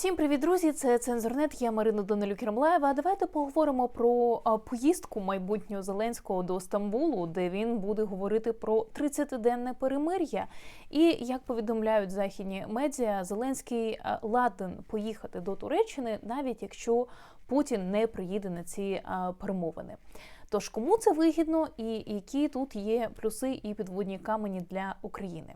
Всім привіт, друзі! Це цензорнет. Я Марина Данилюк Єрмлаєва. Давайте поговоримо про поїздку майбутнього Зеленського до Стамбулу, де він буде говорити про 30-денне перемир'я. І як повідомляють західні медіа, Зеленський ладен поїхати до Туреччини, навіть якщо Путін не приїде на ці перемовини. Тож кому це вигідно, і які тут є плюси і підводні камені для України?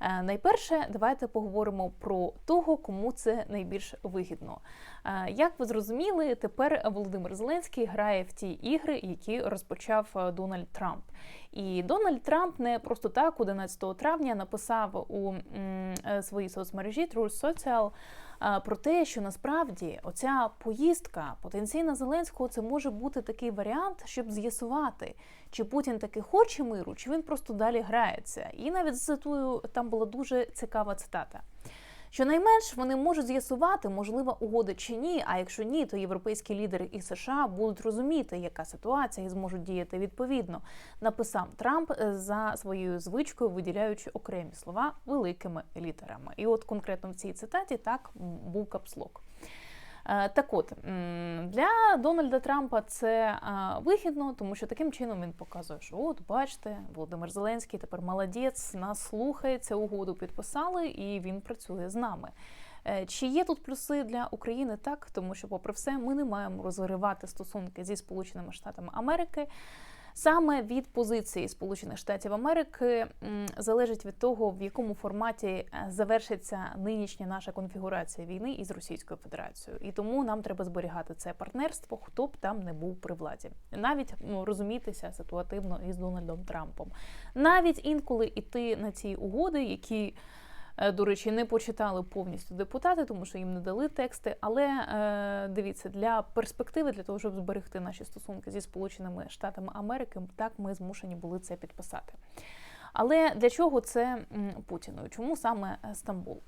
Е, Найперше, давайте поговоримо про того, кому це найбільш вигідно. Е, Як ви зрозуміли, тепер Володимир Зеленський грає в ті ігри, які розпочав е, Дональд Трамп. І Дональд Трамп не просто так 11 травня написав у своїй соцмережі Truth Social про те, що насправді оця поїздка потенційна Зеленського це може бути такий варіант, щоб з'ясувати, чи Путін таки хоче миру, чи він просто далі грається. І навіть цитую, там була дуже цікава цитата. Щонайменш вони можуть з'ясувати, можлива угода чи ні. А якщо ні, то європейські лідери і США будуть розуміти, яка ситуація, і зможуть діяти відповідно. Написав Трамп е, за своєю звичкою, виділяючи окремі слова великими літерами. І от конкретно в цій цитаті так був капслок. Е, Так от для Дональда Трампа це е, вигідно, тому що таким чином він показує, що от бачите, Володимир Зеленський тепер молодець, нас слухається, угоду підписали, і він працює з нами. Е, Чи є тут плюси для України? Так, тому що, попри все, ми не маємо розривати стосунки зі Сполученими Штатами Америки. Саме від позиції Сполучених Штатів Америки залежить від того, в якому форматі е, завершиться нинішня наша конфігурація війни із Російською Федерацією, і тому нам треба зберігати це партнерство, хто б там не був при владі, навіть ну, розумітися ситуативно із Дональдом Трампом, навіть інколи іти на ці угоди, які. Е, До речі, не почитали повністю депутати, тому що їм не дали тексти. Але е, дивіться, для перспективи, для того, щоб зберегти наші стосунки зі Сполученими Штатами Америки, так ми змушені були це підписати. Але для чого це Путіну? Чому саме е, Стамбул?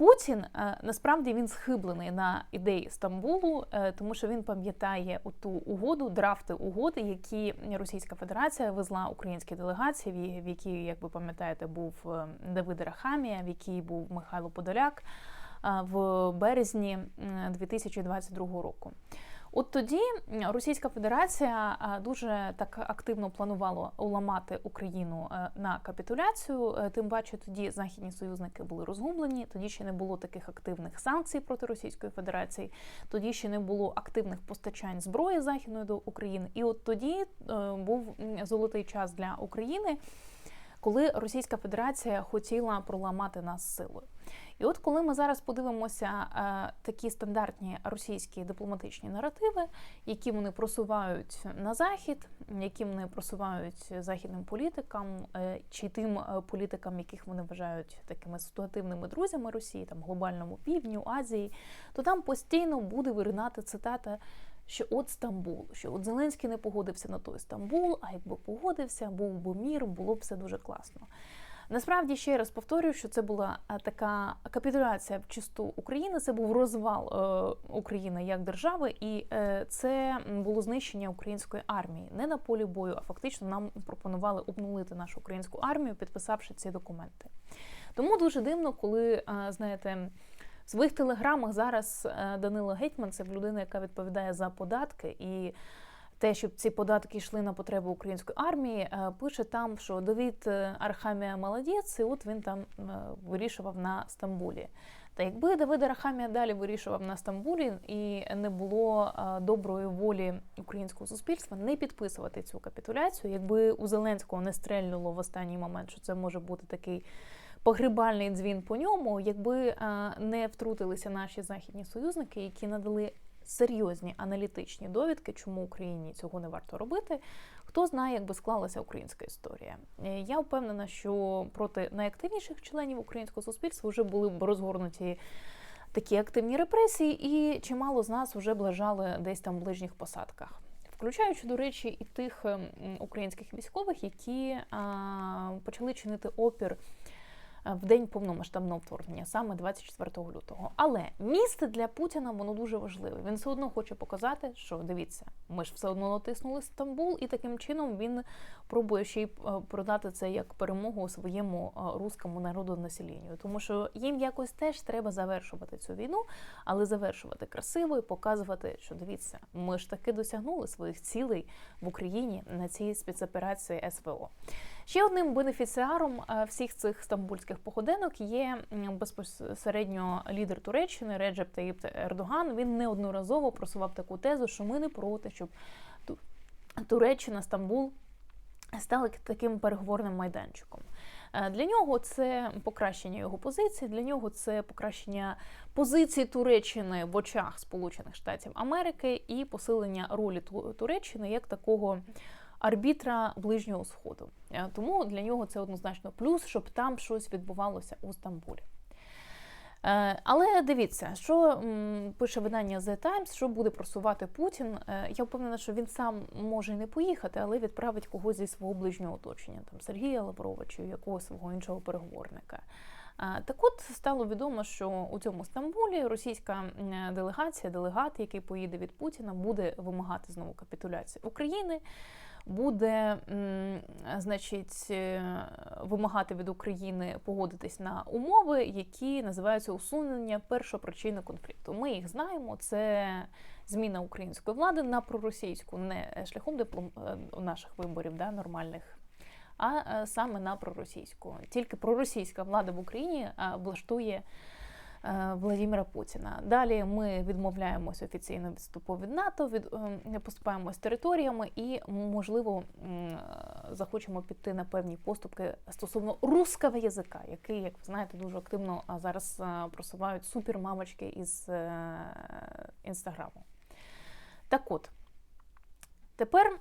Путін е, насправді він схиблений на ідеї Стамбулу, е, тому що він пам'ятає ту угоду, драфти угоди, які Російська Федерація везла українській делегації, в якій, як ви пам'ятаєте, був е, Давид Рахамія, в якій був Михайло Подоляк в березні м, 2022 року. От тоді Російська Федерація дуже так активно планувала уламати Україну е, на капітуляцію. Е, Тим паче тоді західні союзники були розгублені. Тоді ще не було таких активних санкцій проти Російської Федерації. Тоді ще не було активних постачань зброї західної до України. І от тоді е, був золотий час для України, коли Російська Федерація хотіла проламати нас силою. І от коли ми зараз подивимося е, такі стандартні російські дипломатичні наративи, які вони просувають на захід, які вони просувають західним політикам е, чи тим е, політикам, яких вони вважають такими ситуативними друзями Росії, там глобальному півдню, Азії, то там постійно буде виринати цитата. Що от Стамбул, що от Зеленський не погодився на той Стамбул, а якби погодився, був би мір, було б все дуже класно. Насправді ще раз повторюю, що це була е, така капітуляція в чисту України. Це був розвал е, України як держави, і е, це було знищення української армії не на полі бою, а фактично нам пропонували обнулити нашу українську армію, підписавши ці документи. Тому дуже дивно, коли е, знаєте. В своїх телеграмах зараз е, Данило Гетьман, це людина, яка відповідає за податки, і те, щоб ці податки йшли на потреби української армії, е, пише там, що Давід е, Архамія молодець, і от він там е, вирішував на Стамбулі. Та якби Давид Архамія далі вирішував на Стамбулі і не було доброї волі українського суспільства не підписувати цю капітуляцію, якби у Зеленського не стрельнуло в останній момент, що це може бути такий погрібальний дзвін по ньому, якби не втрутилися наші західні союзники, які надали серйозні аналітичні довідки, чому Україні цього не варто робити. Хто знає, як би склалася українська історія? Е, Я впевнена, що проти найактивніших членів українського суспільства вже були б розгорнуті. Такі активні репресії, і чимало з нас вже б лежали десь там в ближніх посадках, включаючи, до речі, і тих ем, українських військових, які а, почали чинити опір в день повномасштабного вторгнення, саме 24 лютого. Але місце для Путіна воно дуже важливе. Він все одно хоче показати, що дивіться, ми ж все одно натиснули Стамбул, і таким чином він пробує ще й е, продати це як перемогу своєму е, руському народу населенню. Тому що їм якось теж треба завершувати цю війну, але завершувати красиво і показувати, що дивіться, ми ж таки досягнули своїх цілей в Україні на цій спецоперації СВО. Ще одним бенефіціаром е, всіх цих стамбульських походенок є безпосередньо лідер Туреччини Реджеп Таїп Ердоган. Він неодноразово просував таку тезу, що ми не проти, щоб Туреччина, Стамбул стали таким переговорним майданчиком. Е, Для нього це покращення його позиції, для нього це покращення позиції Туреччини в очах Сполучених Штатів Америки і посилення ролі Ту- Туреччини як такого арбітра ближнього сходу. Е, Тому для нього це однозначно плюс, щоб там щось відбувалося у Стамбулі. Е, Але дивіться, що пише видання The Times, що буде просувати Путін. Е, Я впевнена, що він сам може не поїхати, але відправить когось зі свого ближнього оточення, там Сергія Лаврова чи якогось свого іншого переговорника. Так от стало відомо, що у цьому Стамбулі російська делегація, делегат, який поїде від Путіна, буде вимагати знову капітуляції України буде, значить, е, вимагати від України погодитись на умови, які називаються усунення першопричини конфлікту. Ми їх знаємо. Це зміна української влади на проросійську, не шляхом диплом е, наших виборів, да, нормальних. А е, саме на проросійську. Тільки проросійська влада в Україні е, влаштує е, Владимира Путіна. Далі ми відмовляємося офіційно від вступу від НАТО, від е, не поступаємось територіями і, можливо, захочемо піти на певні поступки стосовно русского язика, який, як ви знаєте, дуже активно зараз е, просувають супермамочки із е, інстаграму. Так от, тепер.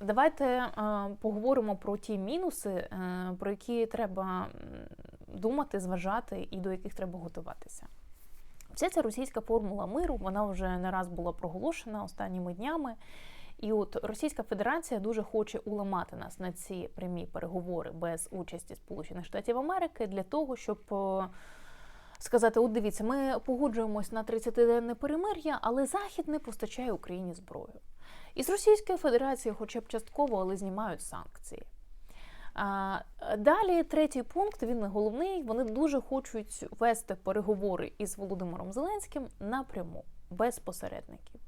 Давайте е, поговоримо про ті мінуси, е, про які треба думати, зважати і до яких треба готуватися. Вся ця російська формула миру вона вже не раз була проголошена останніми днями. І от Російська Федерація дуже хоче уламати нас на ці прямі переговори без участі Сполучених Штатів Америки для того, щоб е, сказати: от дивіться, ми погоджуємось на 30-денне перемир'я, але Захід не постачає Україні зброю. Із Російської Федерації, хоча б частково, але знімають санкції. Далі третій пункт, він головний. Вони дуже хочуть вести переговори із Володимиром Зеленським напряму, без посередників.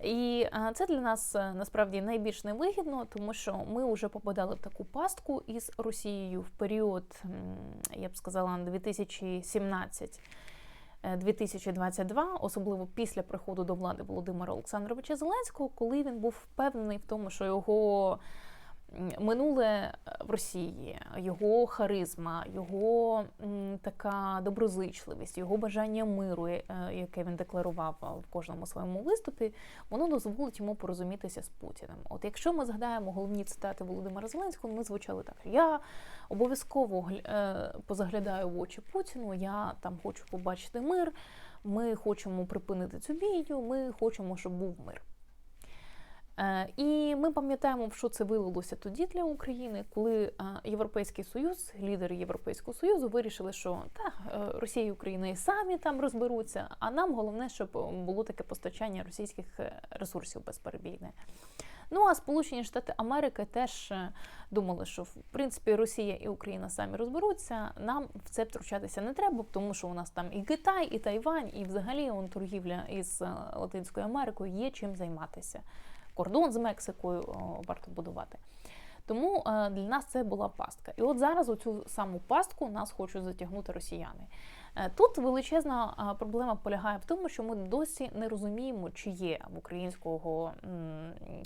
І це для нас е, насправді найбільш невигідно, тому що ми вже попадали в таку пастку із Росією в період, я б сказала, 2017 е, 2022, особливо після приходу до влади Володимира Олександровича Зеленського, коли він був впевнений в тому, що його минуле в Росії, його харизма, його така доброзичливість, його бажання миру, е, яке він декларував е, в кожному своєму виступі, воно дозволить йому порозумітися з Путіним. От якщо ми згадаємо головні цитати Володимира Зеленського, ми звучали так: я обов'язково гля- е, позаглядаю в очі Путіну, я там хочу побачити мир, ми хочемо припинити цю бійню, ми хочемо, щоб був мир. Е, І ми пам'ятаємо, що це вилилося тоді для України, коли е, Європейський Союз, лідери Європейського Союзу вирішили, що та е, Росія і Україна і самі там розберуться, а нам головне, щоб було таке постачання російських ресурсів безперебійне. Ну а Сполучені Штати Америки теж думали, що в принципі Росія і Україна самі розберуться. Нам в це втручатися не треба, тому що у нас там і Китай, і Тайвань, і взагалі он, торгівля із Латинською Америкою є чим займатися. Кордон з Мексикою варто будувати. Тому е, для нас це була пастка. І от зараз у цю саму пастку нас хочуть затягнути росіяни. Е, Тут величезна е, проблема полягає в тому, що ми досі не розуміємо, чи є в українського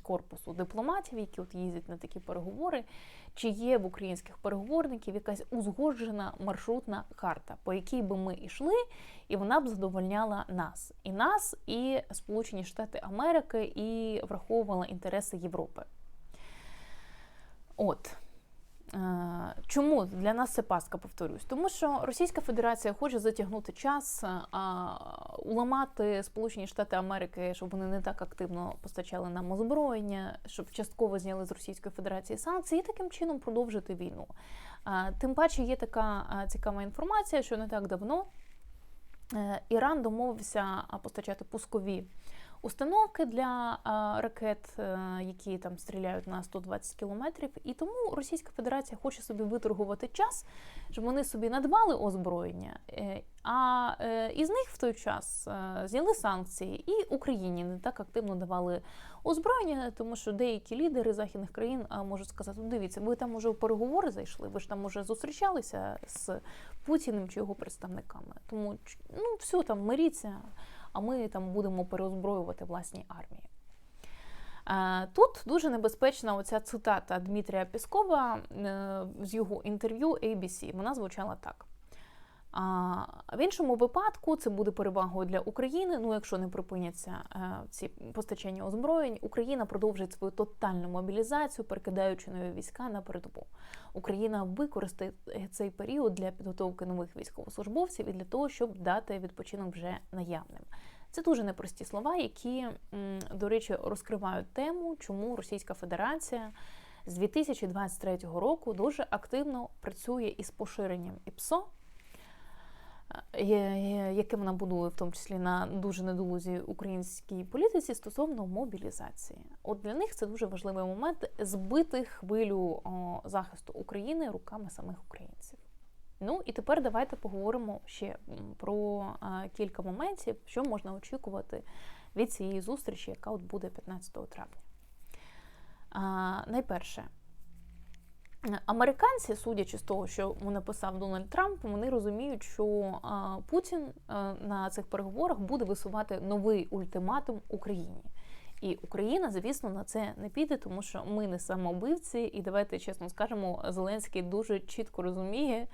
корпусу дипломатів, які от їздять на такі переговори, чи є в українських переговорників якась узгоджена маршрутна карта, по якій би ми йшли, і вона б задовольняла нас, і нас, і Сполучені Штати Америки, і враховувала інтереси Європи. От. Е, Чому для нас це пастка, повторюсь? Тому що Російська Федерація хоче затягнути час, е, уламати Сполучені Штати Америки, щоб вони не так активно постачали нам озброєння, щоб частково зняли з Російської Федерації санкції, і таким чином продовжити війну. Тим паче є така цікава інформація, що не так давно е, Іран домовився постачати пускові установки для а, ракет, е, які там стріляють на 120 кілометрів. І тому Російська Федерація хоче собі виторгувати час, щоб вони собі надбали озброєння, е, а е, із них в той час е, зняли санкції, і Україні не так активно давали озброєння, тому що деякі лідери західних країн можуть сказати: «Ну, дивіться, ви там уже в переговори зайшли, ви ж там уже зустрічалися з Путіним чи його представниками. Тому ну все там миріться, а ми там будемо переозброювати власні армії. Е, Тут дуже небезпечна оця цитата Дмитрія Піскова е, з його інтерв'ю ABC. Вона звучала так. А в іншому випадку це буде перевагою для України. Ну, якщо не припиняться е, ці постачання озброєнь, Україна продовжить свою тотальну мобілізацію, перекидаючи нові війська на передову. Україна використає цей період для підготовки нових військовослужбовців і для того, щоб дати відпочинок вже наявним. Це дуже непрості слова, які, до речі, розкривають тему, чому Російська Федерація з 2023 року дуже активно працює із поширенням ІПСО, яке вона будує в тому числі на дуже недолузі українській політиці стосовно мобілізації. От для них це дуже важливий момент збити хвилю захисту України руками самих українців. Ну і тепер давайте поговоримо ще про кілька моментів, що можна очікувати від цієї зустрічі, яка от буде 15 травня. А, найперше, Американці, судячи з того, що написав Дональд Трамп, вони розуміють, що Путін на цих переговорах буде висувати новий ультиматум Україні. І Україна, звісно, на це не піде, тому що ми не самовбивці, і давайте чесно скажемо, Зеленський дуже чітко розуміє,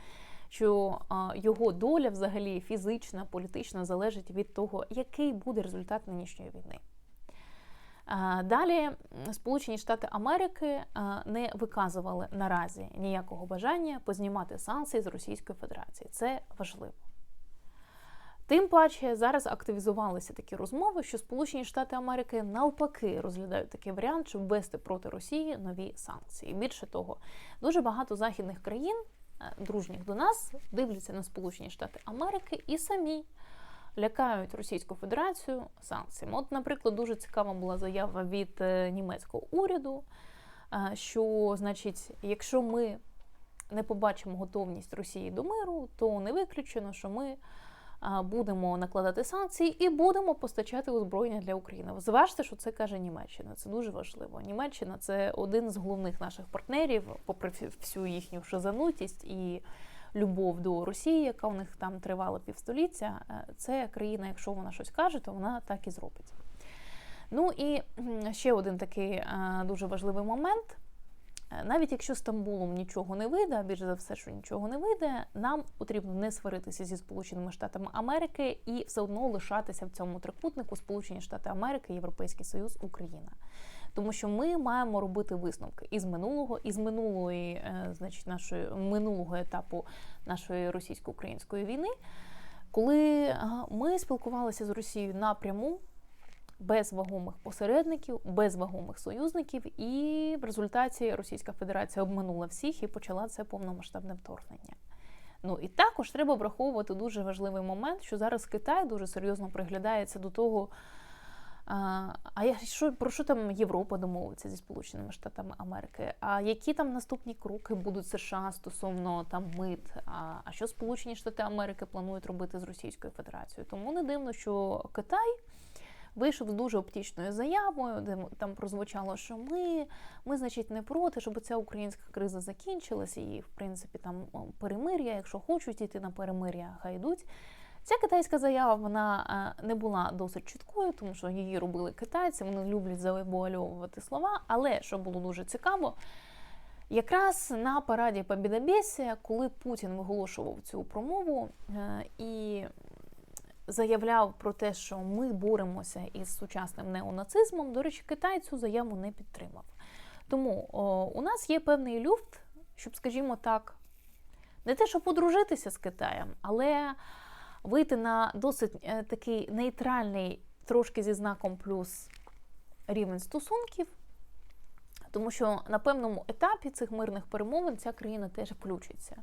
що його доля, взагалі, фізична, політична, залежить від того, який буде результат нинішньої війни. Далі Сполучені Штати Америки не виказували наразі ніякого бажання познімати санкції з Російської Федерації. Це важливо. Тим паче зараз активізувалися такі розмови, що Сполучені Штати Америки навпаки розглядають такий варіант, щоб ввести проти Росії нові санкції. Більше того, дуже багато західних країн, е, дружніх до нас, дивляться на Сполучені Штати Америки і самі лякають Російську Федерацію санкціями. От, наприклад, дуже цікава була заява від е, німецького уряду, е, що, значить, якщо ми не побачимо готовність Росії до миру, то не виключено, що ми будемо накладати санкції і будемо постачати озброєння для України. Зважте, що це каже Німеччина. Це дуже важливо. Німеччина це один з головних наших партнерів, попри всю їхню шизанутість і любов до Росії, яка у них там тривала півстоліття. Е, Це країна, якщо вона щось каже, то вона так і зробить. Ну і ще один такий е, дуже важливий момент. Е, Навіть якщо Стамбулом нічого не вийде, а більш за все, що нічого не вийде, нам потрібно не сваритися зі Сполученими Штатами Америки і все одно лишатися в цьому трикутнику Сполучені Штати Америки, Європейський Союз, Україна. Тому що ми маємо робити висновки із минулого, із минулої, е, значить, нашої минулого етапу нашої російсько-української війни, коли ми спілкувалися з Росією напряму без вагомих посередників, без вагомих союзників, і в результаті Російська Федерація обманула всіх і почала це повномасштабне вторгнення. Ну і також треба враховувати дуже важливий момент, що зараз Китай дуже серйозно приглядається до того. А, я- що, про що там Європа домовиться зі Сполученими Штатами Америки? А які там наступні кроки будуть США стосовно там мит? А, а що Сполучені Штати Америки планують робити з Російською Федерацією? Тому не дивно, що Китай вийшов з дуже оптічною заявою, де там прозвучало, що ми, ми, значить, не проти, щоб ця українська криза закінчилася, і в принципі там перемир'я, якщо хочуть йти на перемир'я, хай йдуть. Ця китайська заява вона е, не була досить чіткою, тому що її робили китайці, вони люблять завуальовувати слова. Але що було дуже цікаво, якраз на параді Побєдобєсія, коли Путін виголошував цю промову е, і заявляв про те, що ми боремося із сучасним неонацизмом, до речі, Китай цю заяву не підтримав. Тому о, у нас є певний люфт, щоб, скажімо так, не те, щоб подружитися з Китаєм, але вийти на досить е, такий нейтральний, трошки зі знаком плюс рівень стосунків. Тому що на певному етапі цих мирних перемовин ця країна теж включиться.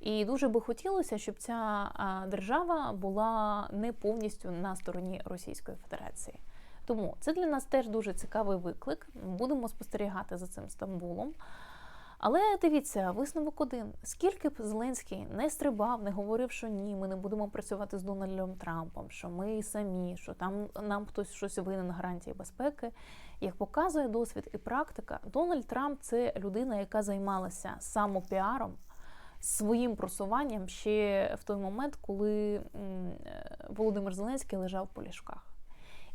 І дуже би хотілося, щоб ця держава була не повністю на стороні Російської Федерації. Тому це для нас теж дуже цікавий виклик. Будемо спостерігати за цим Стамбулом. Але дивіться, висновок один: скільки б Зеленський не стрибав, не говорив, що ні, ми не будемо працювати з Дональдом Трампом, що ми самі, що там нам хтось щось винен гарантії безпеки. Як показує досвід і практика, Дональд Трамп це людина, яка займалася самопіаром, своїм просуванням ще в той момент, коли е, Володимир Зеленський лежав по ліжках.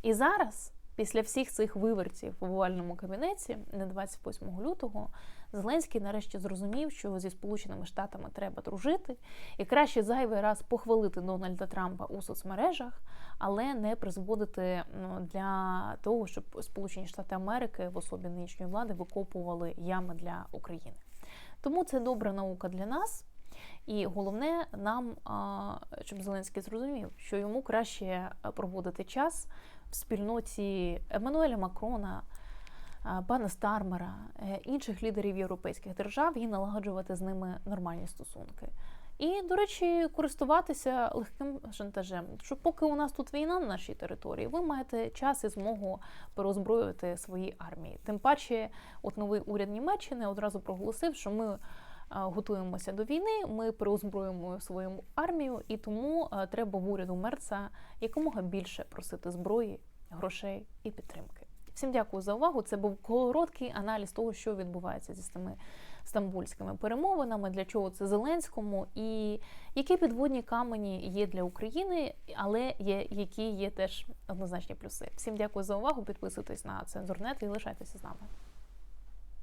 І зараз, після всіх цих вивертів в овальному кабінеті, на 28 лютого, Зеленський нарешті зрозумів, що зі Сполученими Штатами треба дружити, і краще зайвий раз похвалити Дональда Трампа у соцмережах, але не призводити ну, для того, щоб Сполучені Штати Америки в особі нинішньої влади викопували ями для України. Тому це добра наука для нас. І головне нам, щоб Зеленський зрозумів, що йому краще проводити час в спільноті Еммануеля Макрона, пана Стармера, е, інших лідерів європейських держав і налагоджувати з ними нормальні стосунки. І, до речі, користуватися легким шантажем. Що поки у нас тут війна на нашій території, ви маєте час і змогу переозброювати свої армії. Тим паче, от новий уряд Німеччини одразу проголосив, що ми готуємося до війни, ми переозброїмо свою армію, і тому треба в уряду Мерца якомога більше просити зброї, грошей і підтримки. Всім дякую за увагу. Це був короткий аналіз того, що відбувається зі цими стамбульськими перемовинами, для чого це Зеленському, і які підводні камені є для України, але є які є теж однозначні плюси. Всім дякую за увагу. Підписуйтесь на цензурнет і лишайтеся з нами.